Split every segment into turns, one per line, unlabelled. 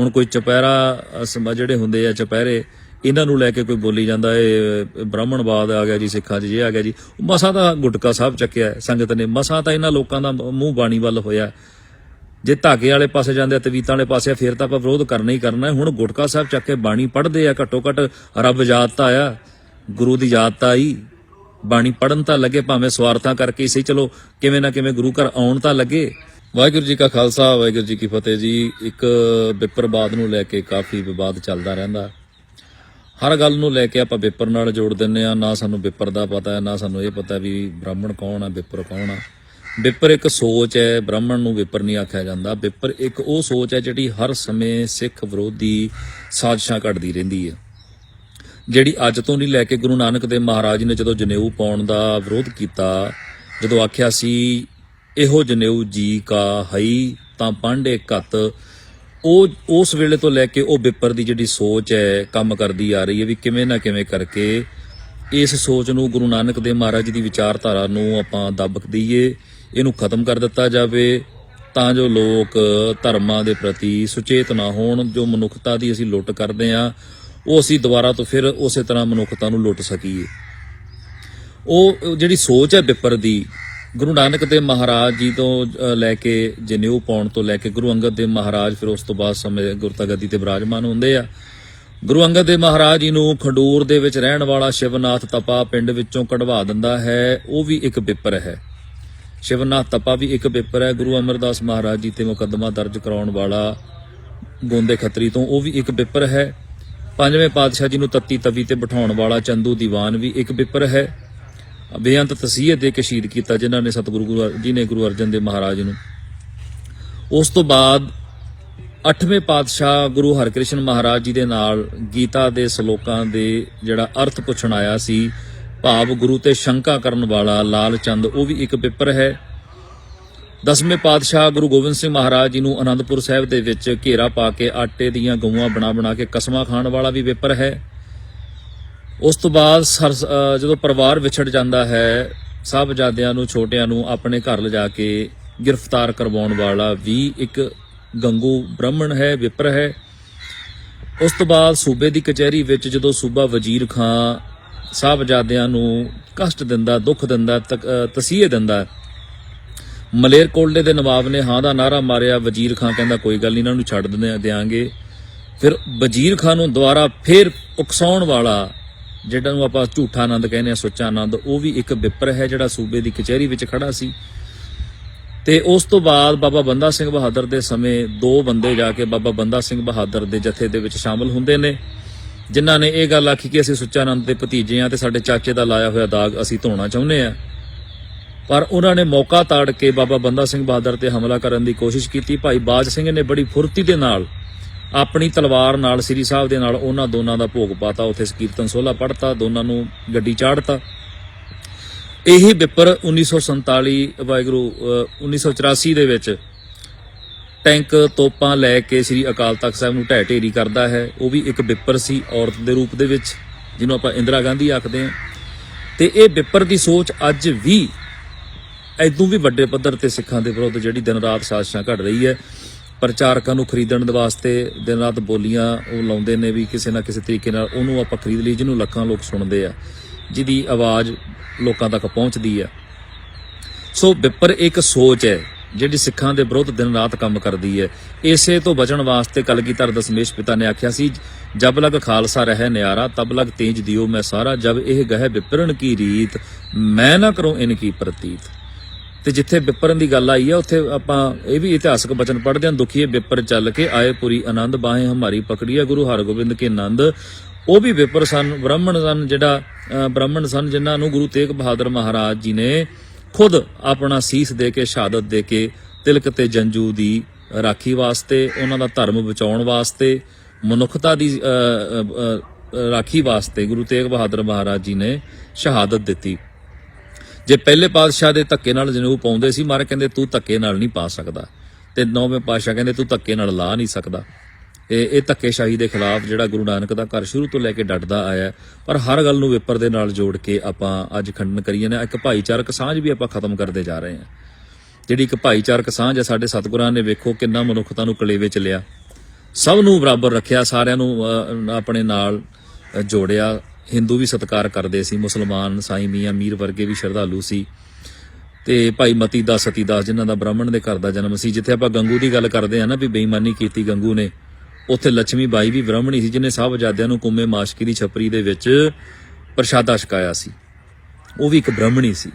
ਹੁਣ ਕੋਈ ਚਪੈਰਾ ਜਿਹੜੇ ਹੁੰਦੇ ਆ ਚਪੈਰੇ ਇਹਨਾਂ ਨੂੰ ਲੈ ਕੇ ਕੋਈ ਬੋਲੀ ਜਾਂਦਾ ਏ ਬ੍ਰਾਹਮਣਵਾਦ ਆ ਗਿਆ ਜੀ ਸਿੱਖਾਂ 'ਚ ਇਹ ਆ ਗਿਆ ਜੀ। ਮਸਾ ਤਾਂ ਗੁਟਕਾ ਸਾਹਿਬ ਚੱਕਿਆ ਸੰਗਤ ਨੇ। ਮਸਾ ਤਾਂ ਇਹਨਾਂ ਲੋਕਾਂ ਦਾ ਮੂੰਹ ਬਾਣੀ ਵੱਲ ਹੋਇਆ। ਜੇ ਧਾਗੇ ਵਾਲੇ ਪਾਸੇ ਜਾਂਦੇ ਆ ਤਵੀਤਾਂ ਵਾਲੇ ਪਾਸੇ ਆ, ਫਿਰ ਤਾਂ ਆਪਾਂ ਵਿਰੋਧ ਕਰਨਾ ਹੀ ਕਰਨਾ ਹੁਣ ਗੁਟਕਾ ਸਾਹਿਬ ਚੱਕ ਕੇ ਬਾਣੀ ਪੜ੍ਹਦੇ ਆ ਘੱਟੋ ਘੱਟ ਰੱਬ ਯਾਦ ਤਾਂ ਆਇਆ ਗੁਰੂ ਦੀ ਯਾਦ ਤਾਂ ਆਈ। ਬਾਣੀ ਪੜਨ ਤਾਂ ਲੱਗੇ ਭਾਵੇਂ ਸਵਾਰਥਾਂ ਕਰਕੇ ਹੀ ਸਹੀ ਚਲੋ ਕਿਵੇਂ ਨਾ ਕਿਵੇਂ ਗੁਰੂ ਘਰ ਆਉਣ ਤਾਂ ਲੱਗੇ। ਵਾਹਿਗੁਰੂ ਜੀ ਕਾ ਖਾਲਸਾ, ਵਾਹਿਗੁਰੂ ਜੀ ਕੀ ਫਤਿਹ ਜੀ। ਇੱਕ ਵਿਪਰਵਾਦ ਨੂੰ ਲੈ ਕੇ ਕਾਫੀ ਵਿਵਾਦ ਚੱਲਦਾ ਰਹਿੰਦਾ। ਹਰ ਗੱਲ ਨੂੰ ਲੈ ਕੇ ਆਪਾਂ ਵਿਪਰ ਨਾਲ ਜੋੜ ਦਿੰਨੇ ਆ ਨਾ ਸਾਨੂੰ ਵਿਪਰ ਦਾ ਪਤਾ ਹੈ, ਨਾ ਸਾਨੂੰ ਇਹ ਪਤਾ ਵੀ ਬ੍ਰਾਹਮਣ ਕੌਣ ਆ ਵਿਪਰ ਕੌਣ ਆ। ਵਿਪਰ ਇੱਕ ਸੋਚ ਹੈ, ਬ੍ਰਾਹਮਣ ਨੂੰ ਵਿਪਰ ਨਹੀਂ ਆਖਿਆ ਜਾਂਦਾ। ਵਿਪਰ ਇੱਕ ਉਹ ਸੋਚ ਹੈ ਜਿਹੜੀ ਹਰ ਸਮੇਂ ਸਿੱਖ ਵਿਰੋਧੀ ਸਾਜ਼ਿਸ਼ਾਂ ਘੜਦੀ ਰਹਿੰਦੀ ਹੈ। ਜਿਹੜੀ ਅੱਜ ਤੋਂ ਨਹੀਂ ਲੈ ਕੇ ਗੁਰੂ ਨਾਨਕ ਦੇਵ ਮਹਾਰਾਜ ਨੇ ਜਦੋਂ ਜਨੇਊ ਪਾਉਣ ਦਾ ਵਿਰੋਧ ਕੀਤਾ, ਜਦੋਂ ਆਖਿਆ ਸੀ ਇਹੋ ਜਨੇਊ ਜੀ ਕਾ ਹਈ, ਤਾਂ ਪਾਂਡੇ ਘਤ। ਉਹ, ਉਸ ਵੇਲੇ ਤੋਂ ਲੈ ਕੇ ਉਹ ਵਿਪਰ ਦੀ ਜਿਹੜੀ ਸੋਚ ਹੈ, ਕੰਮ ਕਰਦੀ ਆ ਰਹੀ ਹੈ ਵੀ ਕਿਵੇਂ ਨਾ ਕਿਵੇਂ ਕਰਕੇ ਇਸ ਸੋਚ ਨੂੰ ਗੁਰੂ ਨਾਨਕ ਦੇਵ ਮਹਾਰਾਜ ਦੀ ਵਿਚਾਰਧਾਰਾ ਨੂੰ ਆਪਾਂ ਦੱਬਕ ਦਈਏ, ਇਹਨੂੰ ਖਤਮ ਕਰ ਦਿੱਤਾ ਜਾਵੇ, ਤਾਂ ਜੋ ਲੋਕ ਧਰਮਾਂ ਦੇ ਪ੍ਰਤੀ ਸੁਚੇਤ ਨਾ ਹੋਣ, ਜੋ ਮਨੁੱਖਤਾ ਦੀ ਅਸੀਂ ਲੁੱਟ ਕਰਦੇ ਆ ਉਹ ਅਸੀਂ ਦੁਬਾਰਾ ਤੋਂ ਫਿਰ ਉਸੇ ਤਰ੍ਹਾਂ ਮਨੁੱਖਤਾ ਨੂੰ ਲੁੱਟ ਸਕੀਏ। ਉਹ ਜਿਹੜੀ ਸੋਚ ਹੈ ਵਿਪਰ ਦੀ ਗੁਰੂ ਨਾਨਕ ਦੇਵ ਮਹਾਰਾਜ ਜੀ ਤੋਂ ਲੈ ਕੇ ਜਨੇਊ ਪਾਉਣ ਤੋਂ ਲੈ ਕੇ ਗੁਰੂ ਅੰਗਦ ਦੇਵ ਮਹਾਰਾਜ, ਫਿਰ ਉਸ ਤੋਂ ਬਾਅਦ ਸਮੇਂ ਗੁਰਤਾ ਗੱਦੀ ਤੇ ਬਿਰਾਜਮਾਨ ਹੁੰਦੇ ਆ। ਗੁਰੂ ਅੰਗਦ ਦੇਵ ਮਹਾਰਾਜ ਜੀ ਨੂੰ ਖੰਡੂਰ ਦੇ ਵਿੱਚ ਰਹਿਣ ਵਾਲਾ ਸ਼ਿਵਨਾਥ ਤਪਾ ਪਿੰਡ ਵਿੱਚੋਂ ਕਢਵਾ ਦਿੰਦਾ ਹੈ। ਉਹ ਵੀ ਇੱਕ ਵਿਪਰ ਹੈ। ਸ਼ਿਵਨਾਥ ਤਪਾ ਵੀ ਇੱਕ ਪੇਪਰ ਹੈ। ਗੁਰੂ ਅਮਰਦਾਸ ਮਹਾਰਾਜ ਜੀ ਤੇ ਮੁਕੱਦਮਾ ਦਰਜ ਕਰਾਉਣ ਵਾਲਾ ਗੋਂਦੇ ਖੱਤਰੀ ਤੋਂ ਉਹ ਵੀ ਇੱਕ ਵਿਪਰ ਹੈ। ਪੰਜਵੇਂ ਪਾਤਸ਼ਾਹ ਜੀ ਨੂੰ ਤੱਤੀ ਤਵੀ ਤੇ ਬਿਠਾਉਣ ਵਾਲਾ ਚੰਦੂ ਦੀਵਾਨ ਵੀ ਇੱਕ ਵਿਪਰ ਹੈ। ਬੇਅੰਤ ਤਸੀਹੇ ਦੇ ਕੇ ਸ਼ਹੀਦ ਕੀਤਾ ਜਿਨ੍ਹਾਂ ਨੇ ਸਤਿਗੁਰੂ ਗੁਰੂ ਜੀ ਨੇ ਗੁਰੂ ਅਰਜਨ ਦੇਵ ਮਹਾਰਾਜ ਨੂੰ। ਉਸ ਤੋਂ ਬਾਅਦ ਅੱਠਵੇਂ ਪਾਤਸ਼ਾਹ ਗੁਰੂ ਹਰਕ੍ਰਿਸ਼ਨ ਮਹਾਰਾਜ ਜੀ ਦੇ ਨਾਲ ਗੀਤਾ ਦੇ ਸ਼ਲੋਕਾਂ ਦੇ ਜਿਹੜਾ ਅਰਥ ਪੁੱਛਣ ਆਇਆ ਸੀ, ਭਾਵ ਗੁਰੂ ਤੇ ਸ਼ੰਕਾ ਕਰਨ ਵਾਲਾ ਲਾਲ ਚੰਦ, ਉਹ ਵੀ ਇੱਕ ਪੇਪਰ ਹੈ। ਦਸਵੇਂ ਪਾਤਸ਼ਾਹ ਗੁਰੂ ਗੋਬਿੰਦ ਸਿੰਘ ਮਹਾਰਾਜ ਜੀ ਨੂੰ ਅਨੰਦਪੁਰ ਸਾਹਿਬ ਦੇ ਵਿੱਚ ਘੇਰਾ ਪਾ ਕੇ ਆਟੇ ਦੀਆਂ ਗਊਆਂ ਬਣਾ ਬਣਾ ਕੇ ਕਸਮਾਂ ਖਾਣ ਵਾਲਾ ਵੀ ਪੇਪਰ ਹੈ। ਉਸ ਤੋਂ ਬਾਅਦ ਸਰ- ਜਦੋਂ ਪਰਿਵਾਰ ਵਿਛੜ ਜਾਂਦਾ ਹੈ, ਸਾਹਿਬਜ਼ਾਦਿਆਂ ਨੂੰ, ਛੋਟਿਆਂ ਨੂੰ ਆਪਣੇ ਘਰ ਲਿਜਾ ਕੇ ਗ੍ਰਿਫਤਾਰ ਕਰਵਾਉਣ ਵਾਲਾ ਵੀ ਇੱਕ ਗੰਗੂ ਬ੍ਰਾਹਮਣ ਹੈ, ਵਿਪਰ ਹੈ। ਉਸ ਤੋਂ ਬਾਅਦ ਸੂਬੇ ਦੀ ਕਚਹਿਰੀ ਵਿੱਚ ਜਦੋਂ ਸੂਬਾ ਵਜ਼ੀਰ ਖਾਂ ਸਾਹਿਬਜ਼ਾਦਿਆਂ ਨੂੰ ਕਸ਼ਟ ਦਿੰਦਾ, ਦੁੱਖ ਦਿੰਦਾ ਤਕ- ਅਹ, ਤਸੀਹੇ ਦਿੰਦਾ ਮਲੇਰਕੋਟਲੇ ਦੇ ਨਵਾਬ ਨੇ ਹਾਂ ਦਾ ਨਾਰਾ ਮਾਰਿਆ, ਵਜ਼ੀਰ ਖਾਂ ਕਹਿੰਦਾ, ਕੋਈ ਗੱਲ ਨਹੀਂ, ਇਹਨਾਂ ਨੂੰ ਛੱਡ ਦਿੰਦੇ, ਦਿਆਂਗੇ। ਫਿਰ ਵਜ਼ੀਰ ਖਾਂ ਨੂੰ ਦੁਬਾਰਾ ਫਿਰ ਉਕਸਾਉਣ ਵਾਲਾ ਜਿਹੜਾ ਨੂੰ ਆਪਾਂ ਝੂਠਾ ਆਨੰਦ ਕਹਿੰਦੇ ਆ ਸੁੱਚਾ ਆਨੰਦ, ਉਹ ਵੀ ਇੱਕ ਵਿਪਰ ਹੈ ਜਿਹੜਾ ਸੂਬੇ ਦੀ ਕਚਹਿਰੀ ਵਿੱਚ ਖੜਾ ਸੀ। ਤੇ ਉਸ ਤੋਂ ਬਾਅਦ ਬਾਬਾ ਬੰਦਾ ਸਿੰਘ ਬਹਾਦਰ ਦੇ ਸਮੇਂ ਦੋ ਬੰਦੇ ਜਾ ਕੇ ਬਾਬਾ ਬੰਦਾ ਸਿੰਘ ਬਹਾਦਰ ਦੇ ਜਥੇ ਦੇ ਵਿੱਚ ਸ਼ਾਮਲ ਹੁੰਦੇ ਨੇ, ਜਿਨ੍ਹਾਂ ਨੇ ਇਹ ਗੱਲ ਆਖੀ ਕਿ ਅਸੀਂ ਸੁੱਚਾ ਆਨੰਦ ਦੇ ਭਤੀਜੇ ਆ ਤੇ ਸਾਡੇ ਚਾਚੇ ਦਾ ਲਾਇਆ ਹੋਇਆ ਦਾਗ ਅਸੀਂ ਧੋਣਾ ਚਾਹੁੰਦੇ ਆ ਪਰ ਉਹਨਾਂ ਨੇ ਮੌਕਾ ਤਾੜ ਕੇ ਬਾਬਾ ਬੰਦਾ ਸਿੰਘ ਬਹਾਦਰ ਤੇ ਹਮਲਾ ਕਰਨ ਦੀ ਕੋਸ਼ਿਸ਼ ਕੀਤੀ। ਭਾਈ ਬਾਜ ਸਿੰਘ ਨੇ ਬੜੀ ਫੁਰਤੀ ਦੇ ਨਾਲ ਆਪਣੀ ਤਲਵਾਰ ਨਾਲ ਸ੍ਰੀ ਸਾਹਿਬ ਦੇ ਨਾਲ ਉਹਨਾਂ ਦੋਨਾਂ ਦਾ ਭੋਗ ਪਾਤਾ, ਉੱਥੇ ਕੀਰਤਨ ਸੋਲਾ ਪੜਤਾ ਦੋਨਾਂ ਨੂੰ ਗੱਡੀ ਚਾੜਤਾ ਇਹੀ ਵਿਪਰ 1947 ਵਾਹਿਗੁਰੂ, ਅਹ 1984 ਦੇ ਵਿੱਚ ਟੈਂਕ ਤੋਪਾਂ ਲੈ ਕੇ ਸ੍ਰੀ ਅਕਾਲ ਤਖਤ ਸਾਹਿਬ ਨੂੰ ਢਹਿ ਢੇਰੀ ਕਰਦਾ ਹੈ। ਉਹ ਵੀ ਇੱਕ ਵਿਪਰ ਸੀ, ਔਰਤ ਦੇ ਰੂਪ ਦੇ ਵਿੱਚ, ਜਿਹਨੂੰ ਆਪਾਂ ਇੰਦਰਾ ਗਾਂਧੀ ਆਖਦੇ ਹਾਂ। ਤੇ ਇਹ ਵਿਪਰ ਦੀ ਸੋਚ ਅੱਜ ਵੀ, ਐਦੋਂ ਵੀ ਵੱਡੇ ਪੱਧਰ ਤੇ ਸਿੱਖਾਂ ਦੇ ਵਿਰੁੱਧ ਜਿਹੜੀ ਦਿਨ ਰਾਤ ਸਾਜ਼ਿਸ਼ਾਂ ਘੜ ਰਹੀ ਹੈ ਪ੍ਰਚਾਰਕਾਂ ਨੂੰ ਖਰੀਦਣ ਦੇ ਵਾਸਤੇ ਦਿਨ ਰਾਤ ਬੋਲੀਆਂ ਉਹ ਲਾਉਂਦੇ ਨੇ ਵੀ ਕਿਸੇ ਨਾ ਕਿਸੇ ਤਰੀਕੇ ਨਾਲ ਉਹਨੂੰ ਆਪਾਂ ਖਰੀਦ ਲਈ, ਜਿਹਨੂੰ ਲੱਖਾਂ ਲੋਕ ਸੁਣਦੇ ਆ, ਜਿਹਦੀ ਆਵਾਜ਼ ਲੋਕਾਂ ਤੱਕ ਪਹੁੰਚਦੀ ਆ। ਸੋ ਵਿਪਰ ਇੱਕ ਸੋਚ ਹੈ, ਜਿਹੜੀ ਸਿੱਖਾਂ ਦੇ ਵਿਰੁੱਧ ਦਿਨ ਰਾਤ ਕੰਮ ਕਰਦੀ ਹੈ। ਇਸੇ ਤੋਂ ਬਚਣ ਵਾਸਤੇ ਕਲਗੀਧਰ ਦਸਮੇਸ਼ ਪਿਤਾ ਨੇ ਆਖਿਆ ਸੀ, ਜਬ ਲਗ ਖਾਲਸਾ ਰਹਿ ਨਿਆਰਾ, ਤਬ ਲਗ ਤੇਜ ਦਿਓ ਮੈਂ ਸਾਰਾ, ਜਬ ਇਹ ਗਹਿ ਵਿਪਰਨ ਕੀ ਰੀਤ, ਮੈਂ ਨਾ ਕਰੂੰ ਇਨ ਕੀ ਪ੍ਰਤੀਤ। ਤੇ ਜਿੱਥੇ ਵਿਪਰਨ ਦੀ ਗੱਲ ਆਈ ਆ, ਉੱਥੇ ਆਪਾਂ ਇਹ ਵੀ ਇਤਿਹਾਸਕ ਬਚਨ ਪੜ੍ਹਦੇ ਹਾਂ ਦੁਖੀਏ ਵਿਪਰ ਚੱਲ ਕੇ ਆਏ ਪੁਰੀ ਆਨੰਦ, ਬਾਹੇ ਹਮਾਰੀ ਪਕੜੀਆ ਗੁਰੂ ਹਰਗੋਬਿੰਦ ਕੇ ਆਨੰਦ ਉਹ ਵੀ ਵਿਪਰ ਸਨ, ਬ੍ਰਾਹਮਣ ਸਨ ਜਿਹੜਾ ਬ੍ਰਾਹਮਣ ਸਨ ਜਿਨ੍ਹਾਂ ਨੂੰ ਗੁਰੂ ਤੇਗ ਬਹਾਦਰ ਮਹਾਰਾਜ ਜੀ ਨੇ ਖੁਦ ਆਪਣਾ ਸੀਸ ਦੇ ਕੇ, ਸ਼ਹਾਦਤ ਦੇ ਕੇ ਤਿਲਕ ਤੇ ਜੰਜੂ ਦੀ ਰਾਖੀ ਵਾਸਤੇ, ਉਹਨਾਂ ਦਾ ਧਰਮ ਬਚਾਉਣ ਵਾਸਤੇ, ਮਨੁੱਖਤਾ ਦੀ ਰਾਖੀ ਵਾਸਤੇ ਗੁਰੂ ਤੇਗ ਬਹਾਦਰ ਮਹਾਰਾਜ ਜੀ ਨੇ ਸ਼ਹਾਦਤ ਦਿੱਤੀ। ਜੇ ਪਹਿਲੇ ਪਾਤਸ਼ਾਹ ਦੇ ਧੱਕੇ ਨਾਲ ਜਨੇਊ ਪਾਉਂਦੇ ਸੀ, ਮਾਰੇ ਕਹਿੰਦੇ ਤੂੰ ਧੱਕੇ ਨਾਲ ਨਹੀਂ ਪਾ ਸਕਦਾ। ਤੇ ਨੌਵੇਂ ਪਾਤਸ਼ਾਹ ਕਹਿੰਦੇ ਤੂੰ ਧੱਕੇ ਨਾਲ ਲਾ ਨਹੀਂ ਸਕਦਾ। ਇਹ ਇਹ ਧੱਕੇਸ਼ਾਹੀ ਦੇ ਖਿਲਾਫ ਜਿਹੜਾ ਗੁਰੂ ਨਾਨਕ ਦਾ ਘਰ ਸ਼ੁਰੂ ਤੋਂ ਲੈ ਕੇ ਡਟਦਾ ਆਇਆ ਪਰ ਹਰ ਗੱਲ ਨੂੰ ਵਿਪਰ ਦੇ ਨਾਲ ਜੋੜ ਕੇ ਆਪਾਂ ਅੱਜ ਖੰਡਨ ਕਰੀਏ ਨਾ ਇੱਕ ਭਾਈਚਾਰਕ ਸਾਂਝ ਵੀ ਆਪਾਂ ਖਤਮ ਕਰਦੇ ਜਾ ਰਹੇ ਹਾਂ। ਜਿਹੜੀ ਇੱਕ ਭਾਈਚਾਰਕ ਸਾਂਝ ਹੈ ਸਾਡੇ ਸਤਿਗੁਰਾਂ ਨੇ ਵੇਖੋ ਕਿੰਨਾ ਮਨੁੱਖਤਾ ਨੂੰ ਕਲੇਵੇ ਚ ਲਿਆ। ਸਭ ਨੂੰ ਬਰਾਬਰ ਰੱਖਿਆ, ਸਾਰਿਆਂ ਨੂੰ ਆਪਣੇ ਨਾਲ ਜੋੜਿਆ। ਹਿੰਦੂ ਵੀ ਸਤਿਕਾਰ ਕਰਦੇ ਸੀ, ਮੁਸਲਮਾਨ, ਸਾਈਂ ਮੀਆਂ, ਮੀਰ ਵਰਗੇ ਵੀ ਸ਼ਰਧਾਲੂ ਸੀ। ਤੇ ਭਾਈ ਮਤੀ ਦਾਸ ਸਤੀ ਦਾਸ ਜਿਨ੍ਹਾਂ ਦਾ ਬ੍ਰਾਹਮਣ ਦੇ ਘਰ ਦਾ ਜਨਮ ਸੀ, ਜਿੱਥੇ ਆਪਾਂ ਗੰਗੂ ਦੀ ਗੱਲ ਕਰਦੇ ਆ ਨਾ ਵੀ ਬੇਈਮਾਨੀ ਕੀਤੀ ਗੰਗੂ ਨੇ, ਉੱਥੇ ਲక్ష్ਮੀ ਬਾਈ ਵੀ ਬ੍ਰਾਹਮਣੀ ਸੀ, ਜਿਹਨੇ ਸਾਹਿਬਜ਼ਾਦਿਆਂ ਨੂੰ ਕੁੰਮੇ ਮਾਸ਼ਕੀ ਦੀ ਛਪਰੀ ਦੇ ਵਿੱਚ ਪ੍ਰਸ਼ਾਦਾ ਛਕਾਇਆ ਸੀ। ਉਹ ਵੀ ਇੱਕ ਬ੍ਰਾਹਮਣੀ ਸੀ।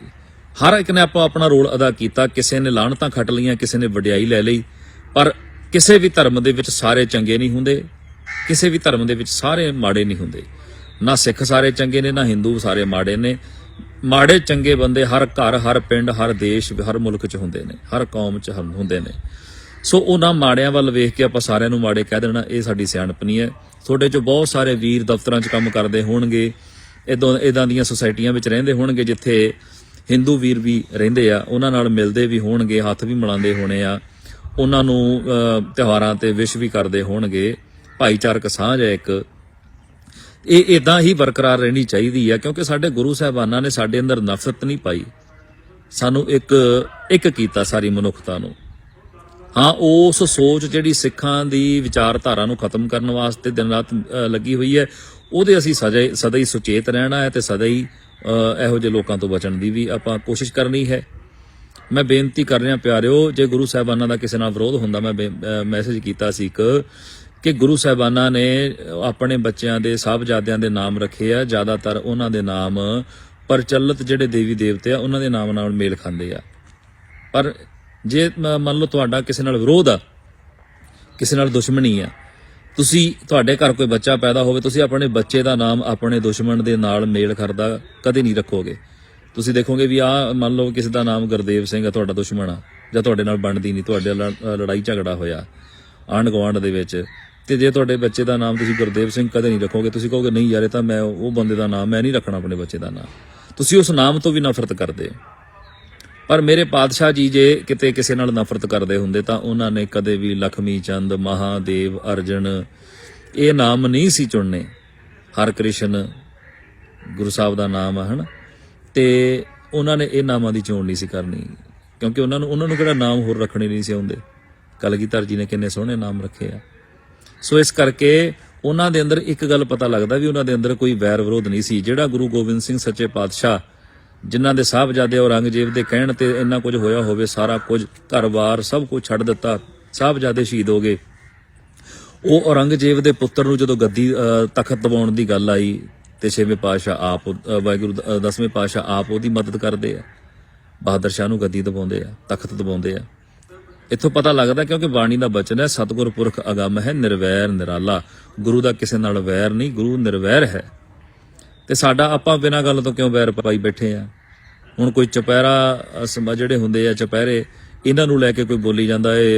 ਹਰ ਇੱਕ ਨੇ ਆਪੋ ਆਪਣਾ ਰੋਲ ਅਦਾ ਕੀਤਾ, ਕਿਸੇ ਨੇ ਲਾਹਣਤਾਂ ਖੱਟ ਲਈਆਂ, ਕਿਸੇ ਨੇ ਵਡਿਆਈ ਲੈ ਲਈ, ਪਰ ਕਿਸੇ ਵੀ ਧਰਮ ਦੇ ਵਿੱਚ ਸਾਰੇ ਚੰਗੇ ਨਹੀਂ ਹੁੰਦੇ, ਕਿਸੇ ਵੀ ਧਰਮ ਦੇ ਵਿੱਚ ਸਾਰੇ ਮਾੜੇ ਨਹੀਂ ਹੁੰਦੇ। ਨਾ ਸਿੱਖ ਸਾਰੇ ਚੰਗੇ ਨੇ, ਨਾ ਹਿੰਦੂ ਸਾਰੇ ਮਾੜੇ ਨੇ। ਮਾੜੇ ਚੰਗੇ ਬੰਦੇ ਹਰ ਘਰ, ਹਰ ਪਿੰਡ, ਹਰ ਦੇਸ਼, ਹਰ ਮੁਲਕ 'ਚ ਹੁੰਦੇ ਨੇ, ਹਰ ਕੌਮ 'ਚ ਹਮ- ਹੁੰਦੇ ਨੇ। ਸੋ ਉਹਨਾਂ ਮਾੜਿਆਂ ਵੱਲ ਵੇਖ ਕੇ ਆਪਾਂ ਸਾਰਿਆਂ ਨੂੰ ਮਾੜੇ ਕਹਿ ਦੇਣਾ, ਇਹ ਸਾਡੀ ਸਿਆਣਪ ਨਹੀਂ ਹੈ। ਤੁਹਾਡੇ 'ਚ ਬਹੁਤ ਸਾਰੇ ਵੀਰ ਦਫ਼ਤਰਾਂ 'ਚ ਕੰਮ ਕਰਦੇ ਹੋਣਗੇ ਇਦੋਂ ਇਦਾਂ ਦੀਆਂ ਸੁਸਾਇਟੀਆਂ ਵਿੱਚ ਰਹਿੰਦੇ ਹੋਣਗੇ, ਜਿੱਥੇ ਹਿੰਦੂ ਵੀਰ ਵੀ ਰਹਿੰਦੇ ਆ, ਉਹਨਾਂ ਨਾਲ ਮਿਲਦੇ ਵੀ ਹੋਣਗੇ, ਹੱਥ ਵੀ ਮਿਲਾਉਂਦੇ ਹੋਣੇ ਆ। ਉਹਨਾਂ ਨੂੰ ਤਿਉਹਾਰਾਂ ਤੇ ਵਿਸ਼ ਵੀ ਕਰਦੇ ਹੋਣਗੇ। ਭਾਈਚਾਰਕ ਸਾਂਝ ਹੈ ਇੱਕ। ਇਹ ਇਦਾਂ ਹੀ ਬਰਕਰਾਰ ਰਹਿਣੀ ਚਾਹੀਦੀ ਹੈ ਕਿਉਂਕਿ ਸਾਡੇ ਗੁਰੂ ਸਾਹਿਬਾਨਾਂ ਨੇ ਸਾਡੇ ਅੰਦਰ ਨਫ਼ਰਤ ਨਹੀਂ ਪਾਈ। ਸਾਨੂੰ ਇੱਕ ਇੱਕ ਕੀਤਾ ਸਾਰੀ ਮਨੁੱਖਤਾ ਨੂੰ। ਹਾਂ, ਉਸ ਸੋਚ ਜਿਹੜੀ ਸਿੱਖਾਂ ਦੀ ਵਿਚਾਰਧਾਰਾ ਨੂੰ ਖਤਮ ਕਰਨ ਵਾਸਤੇ ਦਿਨ ਰਾਤ ਲੱਗੀ ਹੋਈ ਹੈ, ਉਹਦੇ ਅਸੀਂ ਸਦਾ ਸਦਾ ਹੀ ਸੁਚੇਤ ਰਹਿਣਾ ਹੈ ਤੇ ਸਦਾ ਹੀ ਇਹੋ ਜਿਹੇ ਲੋਕਾਂ ਤੋਂ ਬਚਣ ਦੀ ਵੀ ਆਪਾਂ ਕੋਸ਼ਿਸ਼ ਕਰਨੀ ਹੈ। ਮੈਂ ਬੇਨਤੀ ਕਰ ਰਿਹਾ ਪਿਆਰਿਓ, ਜੇ ਗੁਰੂ ਸਾਹਿਬਾਨਾਂ ਦਾ ਕਿਸੇ ਨਾਲ ਵਿਰੋਧ ਹੁੰਦਾ, ਮੈਂ ਮੈਸੇਜ ਕੀਤਾ ਸੀ ਇੱਕ ਕਿ ਗੁਰੂ ਸਾਹਿਬਾਨਾਂ ਨੇ ਆਪਣੇ ਬੱਚਿਆਂ ਦੇ ਸਾਹਿਬਜ਼ਾਦਿਆਂ ਦੇ ਨਾਮ ਰੱਖੇ ਆ। ਜ਼ਿਆਦਾਤਰ ਉਹਨਾਂ ਦੇ ਨਾਮ ਪ੍ਰਚਲਿਤ ਜਿਹੜੇ ਦੇਵੀ ਦੇਵਤੇ ਆ ਉਹਨਾਂ ਦੇ ਨਾਮ ਨਾਲ ਮੇਲ ਖਾਂਦੇ ਆ। ਪਰ ਜੇ ਮੰਨ ਲਓ ਤੁਹਾਡਾ ਕਿਸੇ ਨਾਲ ਵਿਰੋਧ ਆ ਕਿਸੇ ਨਾਲ ਦੁਸ਼ਮਣੀ ਆ ਤੁਸੀਂ ਤੁਹਾਡੇ ਘਰ ਕੋਈ ਬੱਚਾ ਪੈਦਾ ਹੋਵੇ ਤੁਸੀਂ ਆਪਣੇ ਬੱਚੇ ਦਾ ਨਾਮ ਆਪਣੇ ਦੁਸ਼ਮਣ ਦੇ ਨਾਲ ਮੇਲ ਕਰਦਾ ਕਦੇ ਨਹੀਂ ਰੱਖੋਗੇ। ਤੁਸੀਂ ਦੇਖੋਗੇ ਵੀ ਆ ਮੰਨ ਲਓ ਕਿਸੇ ਦਾ ਨਾਮ ਗੁਰਦੇਵ ਸਿੰਘ ਆ ਤੁਹਾਡਾ ਦੁਸ਼ਮਣ ਆ ਜਾਂ ਤੁਹਾਡੇ ਨਾਲ ਬਣਦੀ ਨਹੀਂ ਤੁਹਾਡੇ ਨਾਲ ਅ, ਲੜਾਈ ਝਗੜਾ ਹੋਇਆ ਆਂਢ ਗੁਆਂਢ ਦੇ ਵਿੱਚ। ਤੇ ਜੇ ਤੁਹਾਡੇ ਬੱਚੇ ਦਾ ਨਾਮ ਤੁਸੀਂ ਗੁਰਦੇਵ ਸਿੰਘ ਕਦੇ ਨਹੀਂ ਰੱਖੋਗੇ, ਤੁਸੀਂ ਕਹੋਗੇ, ਨਹੀਂ ਯਾਰ, ਇਹ ਤਾਂ ਮੈਂ ਉਹ ਬੰਦੇ ਦਾ ਨਾਮ, ਮੈਂ ਨਹੀਂ ਰੱਖਣਾ ਆਪਣੇ ਬੱਚੇ ਦਾ ਨਾਮ। ਤੁਸੀਂ ਉਸ ਨਾਮ ਤੋਂ ਵੀ ਨਫ਼ਰਤ ਕਰਦੇ ਹੋ। ਪਰ ਮੇਰੇ ਪਾਤਸ਼ਾਹ ਜੀ ਜੇ ਕਿਤੇ ਕਿਸੇ ਨਾਲ ਨਫ਼ਰਤ ਕਰਦੇ ਹੁੰਦੇ ਤਾਂ ਉਹਨਾਂ ਨੇ ਕਦੇ ਵੀ ਲਖਮੀ ਚੰਦ, ਮਹਾਦੇਵ, ਅਰਜਨ, ਇਹ ਨਾਮ ਨਹੀਂ ਸੀ ਚੁਣਨੇ। ਹਰ ਕ੍ਰਿਸ਼ਨ ਗੁਰੂ ਸਾਹਿਬ ਦਾ ਨਾਮ ਹੈ ਹਨ? ਤੇ ਉਹਨਾਂ ਨੇ ਇਹ ਨਾਮਾਂ ਦੀ ਚੋਣ ਨਹੀਂ ਸੀ ਕਰਨੀ, ਕਿਉਂਕਿ ਉਹਨਾਂ ਨੂੰ ਉਹਨਾਂ ਨੂੰ ਕਿਹੜਾ ਨਾਮ ਹੋਰ ਰੱਖਣੇ ਨਹੀਂ ਸੀ ਆਉਂਦੇ। ਕਲਗੀਧਰ ਜੀ ਨੇ ਕਿੰਨੇ ਸੋਹਣੇ ਨਾਮ ਰੱਖੇ ਆ। ਸੋ ਇਸ ਕਰਕੇ ਉਹਨਾਂ ਦੇ ਅੰਦਰ ਇੱਕ ਗੱਲ ਪਤਾ ਲੱਗਦਾ ਵੀ ਉਹਨਾਂ ਦੇ ਅੰਦਰ ਕੋਈ ਵੈਰ ਵਿਰੋਧ ਨਹੀਂ ਸੀ। ਜਿਹੜਾ ਗੁਰੂ ਗੋਬਿੰਦ ਸਿੰਘ ਸੱਚੇ ਪਾਤਸ਼ਾਹ, ਜਿਨ੍ਹਾਂ ਦੇ ਸਾਹਿਬਜ਼ਾਦੇ ਔਰੰਗਜ਼ੇਬ ਦੇ ਕਹਿਣ ਤੇ ਇੰਨਾ ਕੁਝ ਹੋਇਆ ਹੋਵੇ, ਸਾਰਾ ਕੁਝ ਘਰ-ਬਾਰ ਸਭ ਕੁਝ ਛੱਡ ਦਿੱਤਾ, ਸਾਹਿਬਜ਼ਾਦੇ ਸ਼ਹੀਦ ਹੋ ਗਏ। ਉਹ ਔਰੰਗਜ਼ੇਬ ਦੇ ਪੁੱਤਰ ਨੂੰ ਜਦੋਂ ਗੱਦੀ ਤਖਤ ਦਬਾਉਣ ਦੀ ਗੱਲ ਆਈ ਤੇ ਛੇਵੇਂ ਪਾਤਸ਼ਾਹ ਆਪ ਵਾਹਿਗੁਰੂ ਦਸਵੇਂ ਪਾਤਸ਼ਾਹ ਆਪ ਉਹਦੀ ਮਦਦ ਕਰਦੇ ਆ। ਬਹਾਦਰ ਸ਼ਾਹ ਨੂੰ ਗੱਦੀ ਦਬਾਉਂਦੇ ਆ, ਤਖਤ ਦਬਾਉਂਦੇ ਆ। ਇੱਥੋਂ ਪਤਾ ਲੱਗਦਾ ਕਿਉਂਕਿ ਬਾਣੀ ਦਾ ਬਚਨ ਹੈ, ਸਤਿਗੁਰ ਪੁਰਖ ਅਗੰਮ ਹੈ, ਨਿਰਵੈਰ ਨਿਰਾਲਾ। ਗੁਰੂ ਦਾ ਕਿਸੇ ਨਾਲ ਵੈਰ ਨਹੀਂ, ਗੁਰੂ ਨਿਰਵੈਰ ਹੈ। ਤੇ ਸਾਡਾ ਆਪਾਂ ਬਿਨਾਂ ਗੱਲ ਤੋਂ ਕਿਉਂ ਵੈਰ ਪਾਈ ਬੈਠੇ ਆ? ਹੁਣ ਕੋਈ ਚਪੈਰਾ ਅਸਮ ਜਿਹੜੇ ਹੁੰਦੇ ਆ ਚਪੈਰੇ ਇਹਨਾਂ ਨੂੰ ਲੈ ਕੇ ਕੋਈ ਬੋਲੀ ਜਾਂਦਾ ਏ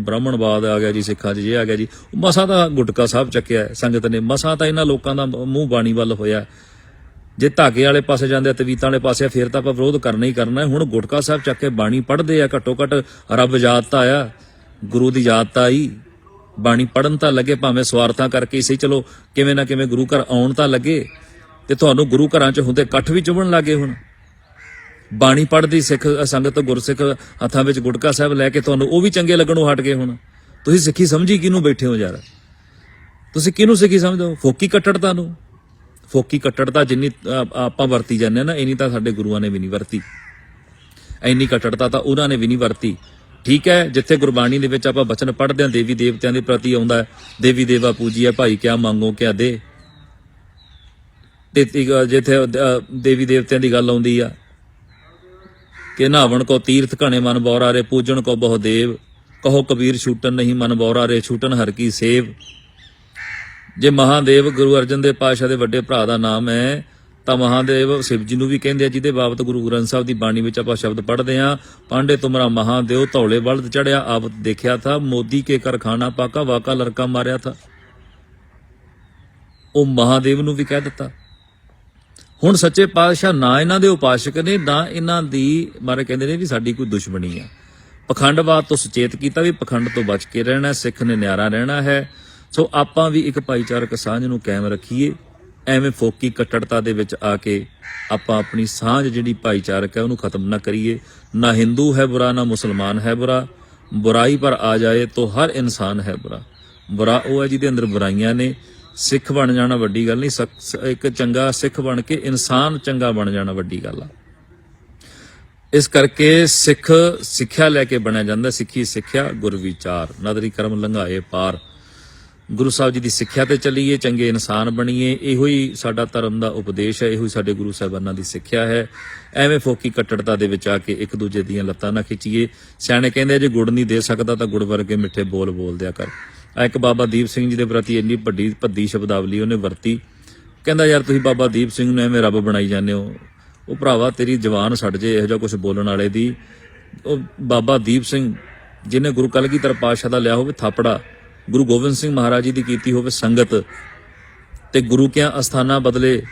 ਬ੍ਰਾਹਮਣਵਾਦ ਆ ਗਿਆ ਜੀ, ਸਿੱਖਾਂ 'ਚ ਜੇ ਆ ਗਿਆ ਜੀ। ਮਸਾ ਤਾਂ ਗੁਟਕਾ ਸਾਹਿਬ ਚੱਕਿਆ ਸੰਗਤ ਨੇ। ਮਸਾ ਤਾਂ ਇਹਨਾਂ ਲੋਕਾਂ ਦਾ ਮੂੰਹ ਬਾਣੀ ਵੱਲ ਹੋਇਆ। ਜੇ ਧਾਗੇ ਵਾਲੇ ਪਾਸੇ ਜਾਂਦੇ ਆ ਤਵੀਤਾਂ ਵਾਲੇ ਪਾਸੇ ਆ, ਫਿਰ ਤਾਂ ਆਪਾਂ ਵਿਰੋਧ ਕਰਨਾ ਹੀ ਕਰਨਾ ਹੁਣ ਗੁਟਕਾ ਸਾਹਿਬ ਚੱਕ ਕੇ ਬਾਣੀ ਪੜ੍ਹਦੇ ਆ ਘੱਟੋ ਘੱਟ ਰੱਬ ਯਾਦ ਤਾਂ ਆਇਆ ਗੁਰੂ ਦੀ ਯਾਦ ਤਾਂ ਆਈ। ਬਾਣੀ ਪੜਨ ਤਾਂ ਲੱਗੇ ਭਾਵੇਂ ਸਵਾਰਥਾਂ ਕਰਕੇ ਹੀ ਸਹੀ ਚਲੋ ਕਿਵੇਂ ਨਾ ਕਿਵੇਂ ਗੁਰੂ ਘਰ ਆਉਣ ਤਾਂ ਲੱਗੇ। ਤੇ ਤੁਹਾਨੂੰ ਗੁਰੂ ਘਰਾਂ 'ਚ ਹੁੰਦੇ ਇਕੱਠ ਵੀ ਚੁਭਣ ਲੱਗੇ ਹੁਣ। ਬਾਣੀ ਪੜ੍ਹਦੀ ਸਿੱਖ ਸੰਗਤ ਗੁਰਸਿੱਖ ਹੱਥਾਂ ਵਿੱਚ ਗੁਟਕਾ ਸਾਹਿਬ ਲੈ ਕੇ ਤੁਹਾਨੂੰ ਉਹ ਵੀ ਚੰਗੇ ਲੱਗਣੋਂ ਹਟ ਗਏ ਹੁਣ। ਤੁਸੀਂ ਸਿੱਖੀ ਸਮਝੀ ਕਿਹਨੂੰ ਬੈਠੇ ਹੋ ਯਾਰ? ਤੁਸੀਂ ਕਿਹਨੂੰ ਸਿੱਖੀ ਸਮਝਦੇ ਹੋ? ਫੋਕੀ ਕੱਟੜਤਾ ਨੂੰ ਫੋਕੀ ਕੱਟੜਤਾ ਜਿੰਨੀ ਆਪਾਂ ਵਰਤੀ ਜਾਂਦੇ ਨਾ, ਇਨੀ ਤਾਂ ਸਾਡੇ ਗੁਰੂਆਂ ਨੇ ਵੀ ਨਹੀਂ ਵਰਤੀ। ਇੰਨੀ ਕੱਟੜਤਾ ਤਾਂ ਉਹਨਾਂ ਨੇ ਵੀ ਨਹੀਂ ਵਰਤੀ। ਠੀਕ ਹੈ, ਜਿੱਥੇ ਗੁਰਬਾਣੀ ਦੇ ਵਿੱਚ ਆਪਾਂ ਬਚਨ ਪੜ੍ਹਦੇ ਹਾਂ, ਦੇਵੀ ਦੇਵਤਿਆਂ ਦੇ ਪ੍ਰਤੀ ਆਉਂਦਾ ਦੇਵੀ ਦੇਵਾ ਪੂਜੀਏ ਭਾਈ ਕਿਆ ਮੰਗੋ, ਕਿਆ ਦੇ। ਤੇ ਜਿੱਥੇ ਦੇਵੀ ਦੇਵਤਿਆਂ ਦੀ ਗੱਲ ਆਉਂਦੀ ਆ, ਕਿ ਨਾਵਣ ਕੋ ਤੀਰਥ ਘਣੇ ਮਨ ਬੌਰਾ ਰੇ ਪੂਜਣ ਕੋ ਬਹੁ ਦੇਵ, ਕਹੋ ਕਬੀਰ ਛੂਟਨ ਨਹੀਂ ਮਨ ਬੌਰਾ ਰੇ ਛੂਟਨ ਹਰ ਕੀ ਸੇਵ। ਜੇ ਮਹਾਦੇਵ ਗੁਰੂ ਅਰਜਨ ਦੇਵ ਪਾਤਸ਼ਾਹ ਦੇ ਵੱਡੇ ਭਰਾ ਦਾ ਨਾਮ ਹੈ, ਤਾਂ ਮਹਾਦੇਵ ਸ਼ਿਵ ਜੀ ਨੂੰ ਵੀ ਕਹਿੰਦੇ ਆ, ਜਿਹਦੇ ਬਾਬਤ ਗੁਰੂ ਗ੍ਰੰਥ ਸਾਹਿਬ ਦੀ ਬਾਣੀ ਵਿੱਚ ਆਪਾਂ ਸ਼ਬਦ ਪੜ੍ਹਦੇ ਆ ਪਾਂਡੇ ਤੁਮਰਾ ਮਹਾਦੇਵ ਧੌਲੇ ਬਲਦ ਚੜਿਆ ਆਪ ਦੇਖਿਆ ਥਾ, ਮੋਦੀ ਕੇ ਕਰ ਖਾਣਾ ਪਾਕਾ, ਵਾਕਾ ਲੜਕਾ ਮਾਰਿਆ ਥਾ। ਉਹ ਮਹਾਦੇਵ ਨੂੰ ਵੀ ਕਹਿ ਦਿੱਤਾ। ਹੁਣ ਸੱਚੇ ਪਾਤਸ਼ਾਹ ਨਾ ਇਹਨਾਂ ਦੇ ਉਪਾਸ਼ਕ ਨੇ, ਨਾ ਇਹਨਾਂ ਦੀ ਬਾਰੇ ਕਹਿੰਦੇ ਨੇ ਵੀ ਸਾਡੀ ਕੋਈ ਦੁਸ਼ਮਣੀ ਆ। ਪਖੰਡਵਾਦ ਤੋਂ ਸੁਚੇਤ ਕੀਤਾ ਵੀ ਪਖੰਡ ਤੋਂ ਬਚ ਕੇ ਰਹਿਣਾ, ਸਿੱਖ ਨੇ ਨਿਆਰਾ ਰਹਿਣਾ ਹੈ। ਸੋ ਆਪਾਂ ਵੀ ਇੱਕ ਭਾਈਚਾਰਕ ਸਾਂਝ ਨੂੰ ਕਾਇਮ ਰੱਖੀਏ, ਐਵੇਂ ਫੋਕੀ ਕੱਟੜਤਾ ਦੇ ਵਿੱਚ ਆ ਕੇ ਆਪਾਂ ਆਪਣੀ ਸਾਂਝ ਜਿਹੜੀ ਭਾਈਚਾਰਕ ਹੈ ਉਹਨੂੰ ਖਤਮ ਨਾ ਕਰੀਏ। ਨਾ ਹਿੰਦੂ ਹੈ ਬੁਰਾ, ਨਾ ਮੁਸਲਮਾਨ ਹੈ ਬੁਰਾ। ਬੁਰਾਈ ਪਰ ਆ ਜਾਏ ਤਾਂ ਹਰ ਇਨਸਾਨ ਹੈ ਬੁਰਾ। ਬੁਰਾ ਉਹ ਹੈ ਜਿਹਦੇ ਅੰਦਰ ਬੁਰਾਈਆਂ ਨੇ। ਸਿੱਖ ਬਣ ਜਾਣਾ ਵੱਡੀ ਗੱਲ ਨਹੀਂ ਸ- ਇੱਕ ਚੰਗਾ ਸਿੱਖ ਬਣ ਕੇ ਇਨਸਾਨ ਚੰਗਾ ਬਣ ਜਾਣਾ ਵੱਡੀ ਗੱਲ ਆ। ਇਸ ਕਰਕੇ ਸਿੱਖ ਸਿੱਖਿਆ ਲੈ ਕੇ ਬਣਿਆ ਜਾਂਦਾ, ਸਿੱਖੀ ਸਿੱਖਿਆ ਗੁਰ ਵਿਚਾਰ ਨਦਰੀ ਕਰਮ ਲੰਘਾਏ ਪਾਰ। ਗੁਰੂ ਸਾਹਿਬ ਜੀ ਦੀ ਸਿੱਖਿਆ ਤੇ ਚੱਲੀਏ, ਚੰਗੇ ਇਨਸਾਨ ਬਣੀਏ, ਇਹੋ ਹੀ ਸਾਡਾ ਧਰਮ ਦਾ ਉਪਦੇਸ਼ ਹੈ, ਇਹੋ ਹੀ ਸਾਡੇ ਗੁਰੂ ਸਾਹਿਬਾਨਾਂ ਦੀ ਸਿੱਖਿਆ ਹੈ। ਐਵੇਂ ਫੋਕੀ ਕੱਟੜਤਾ ਦੇ ਵਿੱਚ ਆ ਕੇ ਇੱਕ ਦੂਜੇ ਦੀਆਂ ਲੱਤਾਂ ਨਾ ਖਿੱਚੀਏ। ਸਿਆਣੇ ਕਹਿੰਦੇ ਜੇ ਗੁੜ ਨਹੀਂ ਦੇ ਸਕਦਾ ਤਾਂ ਗੁੜ ਵਰਗੇ ਮਿੱਠੇ ਬੋਲ ਬੋਲ ਦਿਆ ਕਰ। ਆ ਇੱਕ ਬਾਬਾ ਦੀਪ ਸਿੰਘ ਜੀ ਦੇ ਪ੍ਰਤੀ ਇੰਨੀ ਵੱਡੀ ਭੱਦੀ ਸ਼ਬਦਾਵਲੀ ਉਹਨੇ ਵਰਤੀ। ਕਹਿੰਦਾ, ਯਾਰ ਤੁਸੀਂ ਬਾਬਾ ਦੀਪ ਸਿੰਘ ਨੂੰ ਐਵੇਂ ਰੱਬ ਬਣਾਈ ਜਾਂਦੇ ਹੋ। ਉਹ ਭਰਾਵਾ, ਤੇਰੀ ਜਵਾਨ ਛੱਡ ਜੇ, ਇਹੋ ਜਿਹਾ ਕੁਝ ਬੋਲਣ ਵਾਲੇ ਦੀ। ਉਹ ਬਾਬਾ ਦੀਪ ਸਿੰਘ, ਜਿਹਨੇ ਗੁਰੂ ਕਲਗੀਧਰ ਪਾਤਸ਼ਾਹ ਦਾ ਲਿਆ ਹੋਵੇ ਥਾਪੜਾ ਗੁਰੂ ਗੋਬਿੰਦ ਸਿੰਘ ਮਹਾਰਾਜ ਜੀ ਦੀ ਕੀਤੀ ਹੋਵੇ ਸੰਗਤ ਤੇ ਗੁਰੂ ਕਿਆਂ ਅਸਥਾਨਾਂ ਬਦਲੇ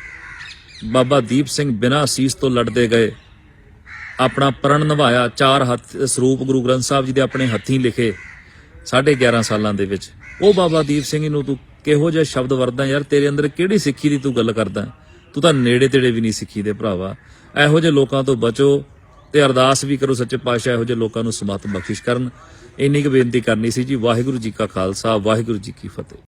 ਬਾਬਾ ਦੀਪ ਸਿੰਘ ਬਿਨਾਂ ਅਸੀਸ ਤੋਂ ਲੜਦੇ ਗਏ, ਆਪਣਾ ਪ੍ਰਣ ਨਿਭਾਇਆ, ਚਾਰ ਹੱਥ ਸਰੂਪ ਗੁਰੂ ਗ੍ਰੰਥ ਸਾਹਿਬ ਜੀ ਦੇ ਆਪਣੇ ਹੱਥੀਂ ਲਿਖੇ 11.5 ਸਾਲਾਂ ਦੇ ਵਿੱਚ। ਉਹ ਬਾਬਾ ਦੀਪ ਸਿੰਘ ਨੂੰ ਤੂੰ ਕਿਹੋ ਜਿਹਾ ਸ਼ਬਦ ਵਰਦਾ ਯਾਰ, ਤੇਰੇ ਅੰਦਰ ਕਿਹੜੀ ਸਿੱਖੀ ਦੀ ਤੂੰ ਗੱਲ ਕਰਦਾ? ਤੂੰ ਤਾਂ ਨੇੜੇ ਤੇੜੇ ਵੀ ਨਹੀਂ ਸਿੱਖੀ ਦੇ ਭਰਾਵਾ। ਇਹੋ ਜਿਹੇ ਲੋਕਾਂ ਤੋਂ ਬਚੋ ਤੇ ਅਰਦਾਸ ਵੀ ਕਰੋ ਸੱਚੇ ਪਾਤਸ਼ਾਹ ਇਹੋ ਜਿਹੇ ਲੋਕਾਂ ਨੂੰ ਸਮਤ ਬਖਸ਼ਿਸ਼ ਕਰਨ। ਇੰਨੀ ਕੁ ਬੇਨਤੀ ਕਰਨੀ ਸੀ ਜੀ ਵਾਹਿਗੁਰੂ ਜੀ ਕਾ ਖਾਲਸਾ ਵਾਹਿਗੁਰੂ ਜੀ ਕੀ ਫਤਿਹ।